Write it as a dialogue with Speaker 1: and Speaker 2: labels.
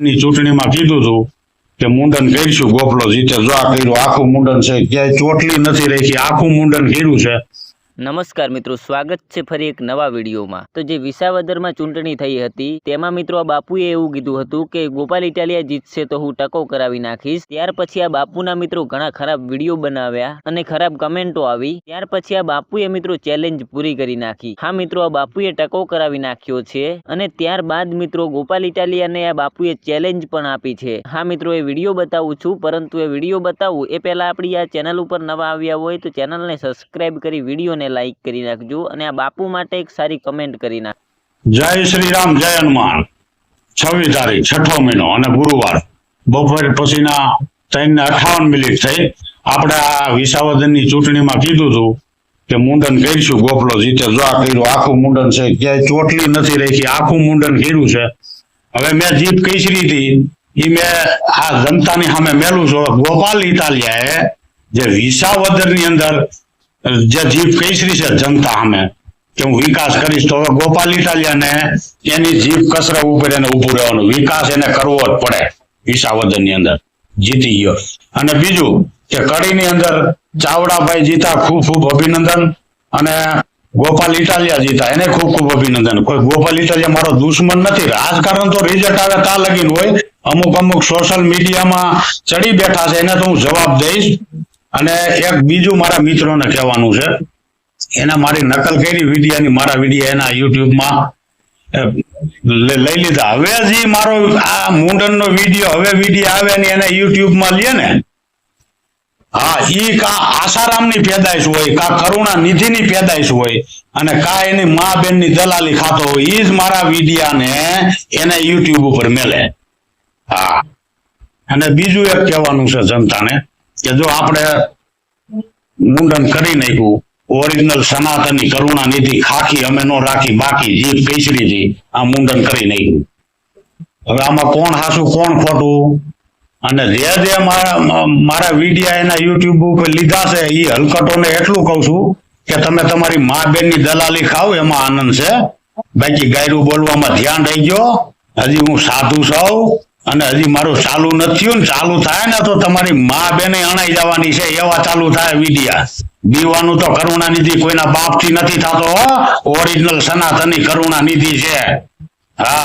Speaker 1: ની ચૂંટણીમાં કીધું હતું કે મુંડન કરીશું ગોપલો જીતે જો આ કર્યું, આખું મુંડન છે, ક્યાંય ચોટલી નથી રાખી, આખું મુંડન કર્યું છે.
Speaker 2: નમસ્કાર મિત્રો, સ્વાગત છે ફરી એક નવા વિડીયોમાં. તો જે વિસાવદરમાં ચૂંટણી થઈ હતી, તેમાં મિત્રો આ બાપુએ એવું કીધું હતું કે, ગોપાલ ઇટાલિયા જીતશે તો હું ટકો કરાવી નાખીશ. ત્યાર પછી આ બાપુના મિત્રો ઘણા ખરાબ વીડિયો બનાવ્યા અને ખરાબ કમેન્ટો આવી. ત્યાર પછી આ બાપુએ મિત્રો ચેલેન્જ પૂરી કરી નાખી. હા મિત્રો, આ બાપુએ ટકો કરાવી નાખ્યો છે અને ત્યારબાદ મિત્રો ગોપાલ ઇટાલિયાને આ બાપુએ ચેલેન્જ પણ આપી છે. હા મિત્રો, એ વીડિયો બતાવું છું, પરંતુ એ વીડિયો બતાવું એ પહેલાં આપણી આ ચેનલ ઉપર નવા આવ્યા હોય તો ચેનલને સબસ્ક્રાઇબ કરી વિડીયોને લાઈક કરી નાખજો અને આ બાપુ માટે એક સારી કમેન્ટ કરી નાખ.
Speaker 1: જય શ્રી રામ જય હનુમાન. છવ્વીસ તારીખ, છઠ્ઠો મહિનો અને ગુરુવાર. બપોર પછીના ત્રણ ને અઠાવન મિનિટ થઈ. આપણે આ વિસાવદનની ચૂંટણીમાં કીધું હતું કે મુંડન કરીશું, ગોપલો જીતે. જો આ કર્યું, આખું મુંડન છે. ક્યાંય ચોટલી નથી રાખી. આખું મુંડન કર્યું છે. હવે મેં જીત કઈસરી હતી. એ મેં આ જનતાની સામે મેલું છું. ગોપાલ ઇટાલિયાએ જે વિસાવદરની અંદર જે જીપ કઈસરી છે જનતા અમે કે હું વિકાસ કરીશ તો હવે ગોપાલ ઇટાલિયાને એની જીભ કસરા ઉપર એને ઉભું રહેવાનું. વિકાસ એને કરવો જ પડે વિસાવદનની અંદર. જીતી ગયો. અને બીજું કે કડીની અંદર ચાવડાભાઈ જીતા ખૂબ ખૂબ અભિનંદન અને ગોપાલ ઇટાલિયા જીતા. એને ખૂબ ખૂબ અભિનંદન. કોઈ ગોપાલ ઇટાલિયા મારો દુશ્મન નથી. રાજકારણ તો રિઝલ્ટ આવે તા લગીન હોય. અમુક અમુક સોશિયલ મીડિયામાં ચડી બેઠા છે. એને તો હું જવાબ દઈશ. અને એક બીજું મારા મિત્રોને કહેવાનું છે, એના મારી નકલ કરી વિડીયાની મારા વિડીયા એના યુટ્યુબમાં લઈ લીધા. હવે જે મારો આ મુંડનનો વીડિયો હવે વીડિયો આવે ને એને યુટ્યુબમાં લે ને, હા, ઈ કા આસારામની પેદાઈશ હોય, કા કરુણા નિધિની પેદાઈશ હોય, અને કા એની મા બેનની દલાલી ખાતો હોય, ઈ જ મારા વિડીયાને એને યુટ્યુબ ઉપર મેલે. હા. અને બીજું એક કહેવાનું છે જનતાને કે જો આપણે મુંડન કરી નાખ્યું ઓરિજિનલ સનાતની કરુણા નિધિ ખાખી અમે નો રાખી, બાકી જીભ કેસરી હતી, આ મુંડન કરી નાખ્યું. હવે આમાં કોણ હાસું, કોણ ખોટું? અને જે જે મારા મારા વિડીયા એના યુટ્યુબ ઉપર લીધા છે એ હલકટોને એટલું કહું છું કે તમે તમારી મા બેનની દલાલી ખાવ, એમાં આનંદ છે. બાકી ગાયરું બોલવામાં ધ્યાન રહી ગયો હજી હું સાધુ છું. અને હજી મારું ચાલુ નથી થયું ને ચાલુ થાય ને તો તમારી મા બેને અણાઈ જવાની છે, એવા ચાલુ થાય વિડિયા દીવાનું તો કરુણા નિધિ કોઈના બાપથી નથી થતો ઓરિજિનલ સનાતની કરુણા નિધિ છે. હા.